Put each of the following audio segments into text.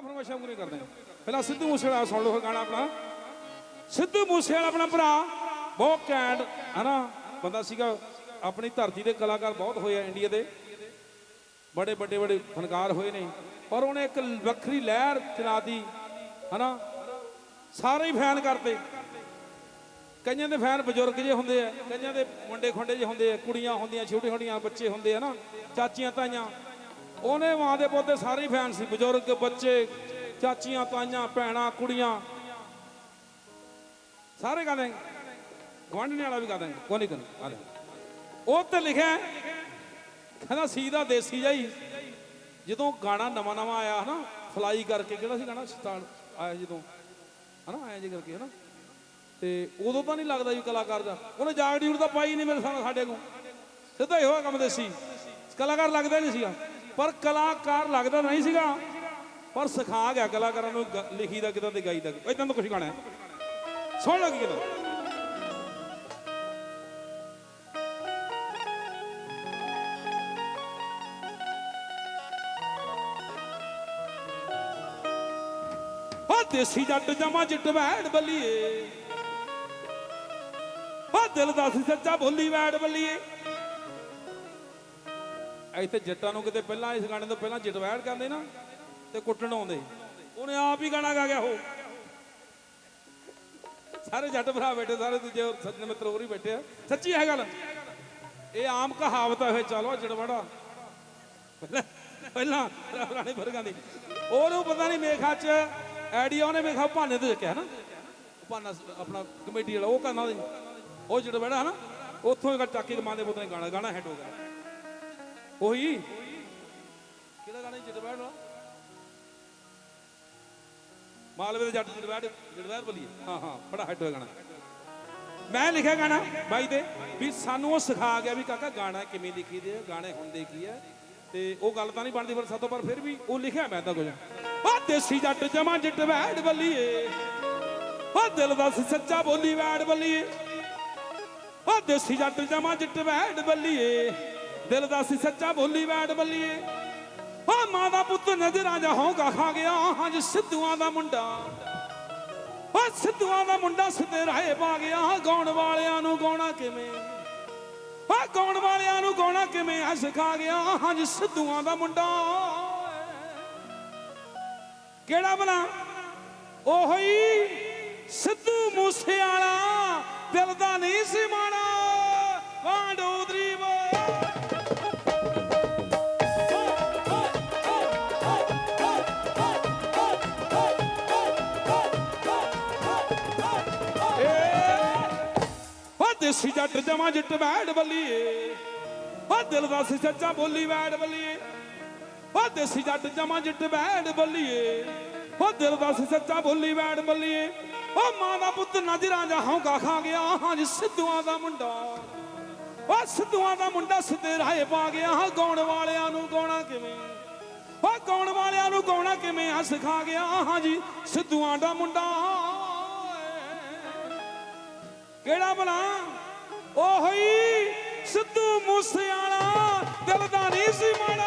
ਸਾਰੀਆਂ ਫਰਮਾਇਸ਼ਾਂ ਪੂਰੀਆਂ ਕਰਦੇ ਆ? ਪਹਿਲਾਂ ਸਿੱਧੂ ਮੂਸੇਵਾਲਾ ਸੁਣ ਲਓ ਗਾਣਾ ਆਪਣਾ। ਸਿੱਧੂ ਮੂਸੇਵਾਲਾ ਆਪਣਾ ਭਰਾ, ਬਹੁਤ ਘੈਂਟ, ਹਨਾ? ਬੰਦਾ ਸੀਗਾ, ਆਪਣੀ ਧਰਤੀ ਦੇ ਕਲਾਕਾਰ ਬਹੁਤ ਹੋਏ ਆ ਇੰਡੀਆ ਦੇ। ਬੜੇ ਵੱਡੇ ਵੱਡੇ ਫਨਕਾਰ ਹੋਏ ਨੇ। ਪਰ ਉਹਨੇ ਇੱਕ ਵੱਖਰੀ ਲਹਿਰ ਚਲਾਤੀ ਹਨਾ? ਸਾਰੇ ਹੀ ਫੈਨ ਕਰਤੇ। ਕਈਆਂ ਦੇ ਫੈਨ ਬਜ਼ੁਰਗ ਜੇ ਹੁੰਦੇ ਆ, ਕਈਆਂ ਦੇ ਮੁੰਡੇ ਖੁੰਡੇ ਜੇ ਹੁੰਦੇ ਆ, ਕੁੜੀਆਂ ਹੁੰਦੀਆਂ, ਛੋਟੇ ਛੋਟੀਆਂ ਬੱਚੇ ਹੁੰਦੇ ਆ ਨਾ ਚਾਚੀਆਂ ਤਾਈਆਂ। ਉਹਨੇ ਮਾਂ ਦੇ ਪੋਤੇ ਸਾਰੇ ਫੈਨ ਸੀ, ਬਜ਼ੁਰਗ, ਬੱਚੇ, ਚਾਚੀਆਂ, ਤਾਈਆਂ, ਭੈਣਾਂ, ਕੁੜੀਆਂ। ਸਾਰੇ ਗਾ ਦੇਂਗੇ ਗਵਾਂਢਣੇ ਵਾਲਾ ਵੀ ਗਾ ਦੇਂਗੇ ਕੋਈ ਨਹੀਂ ਕਰਨਾ ਆ ਉਹ ਤੇ ਲਿਖਿਆ ਕਹਿੰਦਾ ਸੀ ਦਾ ਦੇਸੀ ਜਾਈ। ਜਦੋਂ ਗਾਣਾ ਨਵਾਂ ਨਵਾਂ ਆਇਆ ਹਨਾ ਫਲਾਈ ਕਰਕੇ, ਕਿਹੜਾ ਸੀ ਗਾਣਾ? ਸਟਾਰਟ ਆਇਆ ਜਦੋਂ, ਹਨਾ, ਆਇਆ ਜੀ ਕਰਕੇ, ਹਨਾ। ਤੇ ਉਦੋਂ ਤਾਂ ਨਹੀਂ ਲੱਗਦਾ ਜੀ ਕਲਾਕਾਰ ਦਾ। ਉਹਨੇ ਜਾਗ ਡਿਊਟ ਤਾਂ ਪਾਈ ਨਹੀਂ ਮੇਰੇ ਸਾਹਮਣੇ ਸਾਡੇ ਕੋਲ। ਸਿੱਧਾ ਇਹੋ ਕੰਮ ਦੇਸੀ। ਕਲਾਕਾਰ ਲੱਗਦਾ ਨਹੀਂ ਸੀਗਾ ਪਰ ਕਲਾਕਾਰ ਲੱਗਦਾ ਨਹੀਂ ਸੀਗਾ। ਪਰ ਸਿਖਾ ਗਿਆ ਕਲਾਕਾਰਾਂ ਨੂੰ ਲਿਖੀ ਦਾ ਕਿਦਾਂ ਤੇ ਗਾਈ ਦਾ। ਇਦਾਂ ਦਾ ਕੁਝ ਗਾਣਾ ਸੁਣ ਲਓ ਕੀ ਕਿਦਾਂ ਦੇਸੀ ਜੱਟ ਜਮਾ ਜਿੱਟ ਬੱਲੀਏ। ਓ, ਦਿਲ ਦਾ ਸੀ ਸੱਚਾ ਬੋਲੀ ਵੈੜ ਬੱਲੀਏ। ਇੱਥੇ ਜੱਟਾਂ ਨੂੰ ਕਿਤੇ ਪਹਿਲਾਂ ਇਸ ਗਾਣੇ ਤੋਂ ਪਹਿਲਾਂ ਜਿੱਟ ਵੈੜ ਕਰਦੇ ਨਾ ਤੇ ਕੁੱਟਣ ਆਉਂਦੇ ਉਹਨੇ ਆਪ ਹੀ ਗਾਣਾ ਗਾ ਗਿਆ ਉਹ। ਸਾਰੇ ਜੱਟ ਭਰਾ ਬੈਠੇ, ਸਾਰੇ ਦੂਜੇ ਸੱਜਣ ਮਿੱਤਰ ਹੋਰ ਹੀ ਬੈਠੇ ਆ। ਸੱਚੀ ਹੈ ਗੱਲ? ਇਹ ਆਮ ਕਹਾਵਤ ਹੈ ਚਲੋ ਜੜਵੜਾ। ਪਹਿਲਾਂ ਰਾਣੇ ਵਰਗਾਂ ਦੀ। ਉਹਨੂੰ ਪਤਾ ਨਹੀਂ ਮੇਖਾ ਚ ਆਈਡੀਆ ਉਹਨੇ ਮੇਖਾ ਭਾਨੇ ਤੇ ਚੱਕਿਆ ਨਾ। ਭਾਨਾ ਆਪਣਾ ਕਮੇਟੀ ਵਾਲਾ, ਉਹ ਕਰਨਾ ਉਹ ਜਿਹੜਾ ਬੈਠਾ ਨਾ, ਉੱਥੋਂ ਹੀ ਚੱਕ ਕੇ ਕਮਾਂਦੇ ਪੁੱਤ ਨੇ ਗਾਣਾ ਗਾਣਾ ਹਿੱਟ ਹੋ ਗਿਆ। ਉਹੀ। ਕਿਹੜਾ ਗਾਣਾ ਜਿਹੜਾ ਬੈਠਾ ਮਾਲਵੇ ਦੇ ਜੱਟ ਜਿਹੜਾ ਬੈਠ ਬੋਲੀਏ? ਹਾਂ ਹਾਂ, ਬੜਾ ਹਿੱਟ ਹੋਇਆ ਗਾਣਾ। ਮੈਂ ਲਿਖਿਆ ਗਾਣਾ ਬਾਈ ਦੇ ਵੀ ਸਾਨੂੰ ਉਹ ਸਿਖਾ ਗਿਆ ਵੀ ਕਾਕਾ ਗਾਣਾ ਕਿਵੇਂ ਲਿਖੀਦੇ ਆ, ਗਾਣੇ ਹੁੰਦੇ ਕੀ ਆ। ਤੇ ਉਹ ਗੱਲ ਤਾਂ ਨਹੀਂ ਬਣਦੀ ਫਿਰ ਸਾਤੋਂ, ਪਰ ਫਿਰ ਵੀ ਉਹ ਲਿਖਿਆ ਮੈਂ ਤਾਂ ਕੁਝ। ਆ ਦੇਸੀ ਜੱਟ ਜਮਾ ਜੱਟ ਵੈੜ ਬੱਲੀਏ। ਆ ਦਿਲ ਦਾ ਸੱਚਾ ਬੋਲੀ ਵੈੜ ਬੱਲੀਏ। ਆ ਦੇਸੀ ਜੱਟ ਜਮਾ ਜੱਟ ਵੈੜ ਬੱਲੀਏ। ਦਿਲ ਦਾ ਸੀ ਸੱਚਾ ਬੋਲੀ ਵੈੜ ਬੱਲੀਏ। ਆ ਮਾਂ ਦਾ ਪੁੱਤ ਨਜ਼ਰਾਂ ਜਾ ਹੋਗਾ ਖਾ ਗਿਆ, ਹਾਂ ਸਿੱਧੂਆਂ ਦਾ ਮੁੰਡਾ। ਓ ਸਿੱਧੂਆਂ ਦਾ ਮੁੰਡਾ ਸਿੱਧੇ ਰਾਹੇ ਪਾ ਗਿਆ ਗਾਉਣ ਵਾਲਿਆਂ ਨੂੰ ਗਾਉਣਾ ਕਿਵੇਂ? ਓ ਗਾਉਣ ਵਾਲਿਆਂ ਨੂੰ ਗਾਉਣਾ ਕਿਵੇਂ? ਆ ਸਿਖਾ ਗਿਆ, ਹਾਂ ਸਿੱਧੂਆਂ ਦਾ ਮੁੰਡਾ। ਕਿਹੜਾ ਬਣਾ ਉਹੋ ਸਿੱਧੂ ਮੂਸੇ ਵਾਲਾ ਦਿਲ ਦਾ ਨਹੀਂ ਸੀ ਮਾਣਾ ਓ ਦੇਸੀ ਜੱਟ ਜਮਾ ਜੱਟ ਵੈੜ ਬੱਲੀਏ ਓ ਦਿਲ ਦਾ ਸੀ ਸੱਚਾ ਬੋਲੀ ਵੈੜ ਬੱਲੀਏ ਓ ਦੇਸੀ ਜੱਟ ਜਮਾ ਜੱਟ ਵੈੜ ਬੱਲੀਏ ਓ ਦਿਲ ਦਾ ਸੀ ਸੱਚਾ ਬੋਲੀ ਵੈੜ ਬੱਲੀਏ ਓ ਮਾਂ ਦਾ ਪੁੱਤ ਨਜ਼ਰਾਂ ਜਾ ਹੌਂਕਾ ਖਾ ਗਿਆ ਹਾਂ ਜੀ ਸਿੱਧੂਆਂ ਦਾ ਮੁੰਡਾ। ਓ ਸਿੱਧੂਆਂ ਦਾ ਮੁੰਡਾ ਸਿੱਧੇ ਰਾਹੇ ਪਾ ਗਿਆ ਹਾਂ, ਗਾਉਣ ਵਾਲਿਆਂ ਨੂੰ ਗਾਉਣਾ ਕਿਵੇਂ? ਓ ਗਾਉਣ ਵਾਲਿਆਂ ਨੂੰ ਗਾਉਣਾ ਕਿਵੇਂ? ਆ ਸਿਖਾ ਗਿਆ ਹਾਂ ਜੀ ਸਿੱਧੂਆਂ ਦਾ ਮੁੰਡਾ। ਕਿਹੜਾ ਭਲਾ? ਉਹ ਹੋਈ ਸਿੱਧੂ ਮੂਸੇ ਵਾਲਾ ਦਿਲ ਦਾ ਨਹੀਂ ਸੀ ਮਾੜਾ।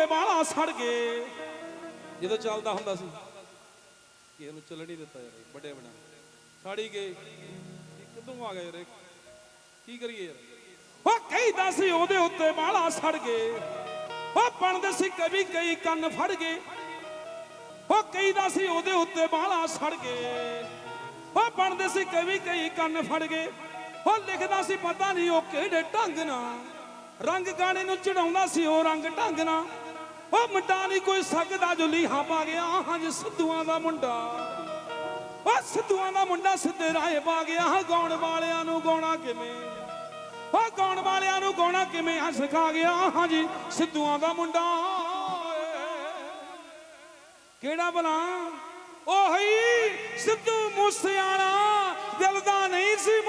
ਉਹਦੇ ਬਾਲਾ ਸੜ ਗਏ। ਜਦੋਂ ਚੱਲਦਾ ਹੁੰਦਾ ਸੀ, ਕਿਸੇ ਨੂੰ ਚੱਲਣ ਨਹੀਂ ਦਿੱਤਾ ਯਾਰ ਵੱਡੇ ਬਣਾ ਸਾੜੀ ਗਏ। ਇਹ ਆ ਗਿਆ ਯਾਰ ਕੀ ਕਰੀਏ ਯਾਰ? ਉਹ ਕਹੀਦਾ ਸੀ, ਉਹਦੇ ਉੱਤੇ ਬਾਲਾ ਸੜ ਗਏ। ਉਹ ਬਣਦੇ ਸੀ ਕਵੀ ਕਈ ਕੰਨ ਫੜ ਗਏ। ਉਹ ਕਹੀਦਾ ਸੀ, ਉਹਦੇ ਉੱਤੇ ਬਾਲਾ ਸੜ ਗਏ। ਉਹ ਬਣਦੇ ਸੀ ਕਵੀ ਕਈ ਕੰਨ ਫੜ ਗਏ। ਉਹ ਲਿਖਦਾ ਸੀ, ਪਤਾ ਨਹੀਂ ਉਹ ਕਿਹੜੇ ਢੰਗ ਨਾਲ। ਰੰਗ ਗਾਣੇ ਨੂੰ ਚੜਾਉਂਦਾ ਸੀ, ਉਹ ਰੰਗ ਢੰਗ ਨਾਲ। ਉਹ ਮੁੰਡਾ ਨਹੀਂ ਕੋਈ ਸਕਦਾ ਜੋ ਲੀਹਾ ਪਾ ਗਿਆ। ਹਾਂ ਜੀ ਸਿੱਧੂਆਂ ਦਾ ਮੁੰਡਾ। ਉਹ ਸਿੱਧੂਆਂ ਦਾ ਮੁੰਡਾ ਸਿੱਧੇ ਰਾਹੇ ਪਾ ਗਿਆ। ਹਾਂ ਗਾਉਣ ਵਾਲਿਆਂ ਨੂੰ ਗਾਉਣਾ ਕਿਵੇਂ? ਉਹ ਗਾਉਣ ਵਾਲਿਆਂ ਨੂੰ ਗਾਉਣਾ ਕਿਵੇਂ? ਆ ਸਿਖਾ ਗਿਆ। ਹਾਂ ਜੀ ਸਿੱਧੂਆਂ ਦਾ ਮੁੰਡਾ। ਕਿਹੜਾ ਭਲਾ? ਉਹੀ ਸਿੱਧੂ ਮੂਸੇਵਾਲਾ। ਦਿਲ ਦਾ ਨਹੀਂ ਸੀ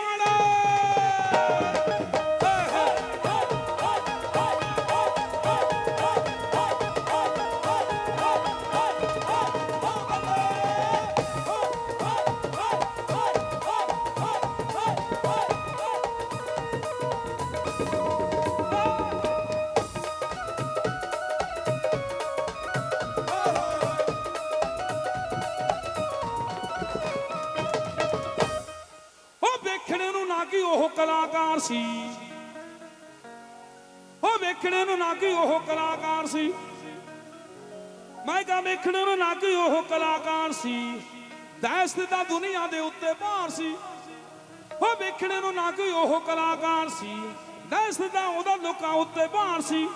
ਕਲਾਕਾਰ ਸੀ। ਉਹ ਵੇਖਣੇ ਨੂੰ ਨਾ ਕਿ ਉਹ ਕਲਾਕਾਰ ਸੀ। ਮੈਂ ਕਹਾਂ ਵੇਖਣੇ ਨੂੰ ਨਾ ਕਿ ਉਹ ਕਲਾਕਾਰ ਸੀ। ਦਹਿਸ਼ਤ ਦਾ ਦੁਨੀਆ ਦੇ ਉੱਤੇ ਭਾਰ ਸੀ। ਉਹ ਵੇਖਣੇ ਨੂੰ ਨਾ ਕਿ ਉਹ ਕਲਾਕਾਰ ਸੀ। ਦਹਿਸ਼ਤ ਦਾ ਉਹਦਾ ਲੋਕਾਂ ਉੱਤੇ ਭਾਰ ਸੀ।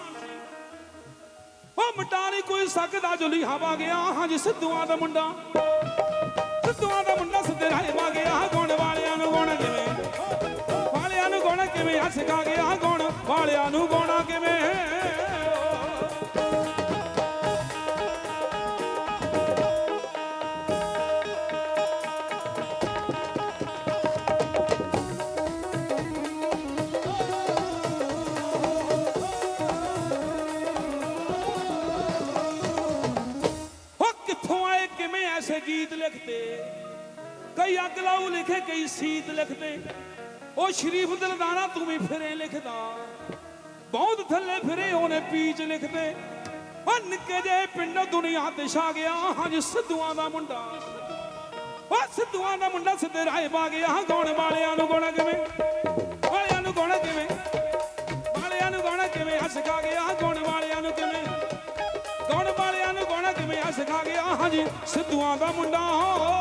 ਉਹ ਮਿਟਾ ਨਹੀਂ ਕੋਈ ਸਕਦਾ ਜੁਲੀ ਹਵਾ ਗਿਆ। ਹਾਂਜੀ ਸਿੱਧੂਆਂ ਦਾ ਮੁੰਡਾ। ਸਿੱਧੂਆਂ ਦਾ ਮੁੰਡਾ ਸਿੱਧੇ ਰਾਹੇ ਗਿਆ। ਗੁਣ ਵਾਲਿਆਂ ਨੂੰ ਗੁਣ ਕਿਵੇਂ ਕਿਵੇਂ ਹੱਸ ਕਾ ਗਿਆ ਗੁਣ ਵਾਲਿਆਂ ਨੂੰ ਗਾਉਣਾ ਕਿਵੇਂ? ਹੋ ਕਿੱਥੋਂ ਆਏ? ਕਿਵੇਂ ਐਸੇ ਗੀਤ ਲਿਖਦੇ? ਕਈ ਅੱਗ ਲਾਉ ਲਿਖੇ, ਕਈ ਸੀਤ ਲਿਖਦੇ। ਉਹ ਸ਼ਰੀਫ ਦਿਲਦਾਰਾ ਤੂੰ ਵੀ ਫਿਰੇ ਲਿਖਦਾ। ਬਹੁਤ ਥੱਲੇ ਫਿਰੇ, ਉਹਨੇ ਪੀਚ ਲਿਖਦੇ। ਉਹ ਨਿੱਕੇ ਜੇ ਪਿੰਡ ਦੁਨੀਆ ਤੇ ਛਾ ਗਿਆ ਹਾਂਜੀ ਸਿੱਧੂਆਂ ਦਾ ਮੁੰਡਾ। ਉਹ ਸਿੱਧੂਆਂ ਦਾ ਮੁੰਡਾ ਸਿੱਧੇ ਰਾਏ ਪਾ ਗਿਆ ਗਾਉਣ ਵਾਲਿਆਂ ਨੂੰ ਗਾਉਣਾ ਕਿਵੇਂ? ਵਾਲਿਆਂ ਨੂੰ ਗਾਉਣਾ ਕਿਵੇਂ? ਵਾਲਿਆਂ ਨੂੰ ਗਾਉਣਾ ਕਿਵੇਂ? ਹੱਸ ਖਾ ਗਿਆ ਗਾਉਣ ਵਾਲਿਆਂ ਨੂੰ ਕਿਵੇਂ? ਗਾਉਣ ਵਾਲਿਆਂ ਨੂੰ ਗਾਉਣਾ ਕਿਵੇਂ? ਹੱਸ ਖਾ ਗਿਆ ਹਾਂਜੀ ਸਿੱਧੂਆਂ ਦਾ ਮੁੰਡਾ।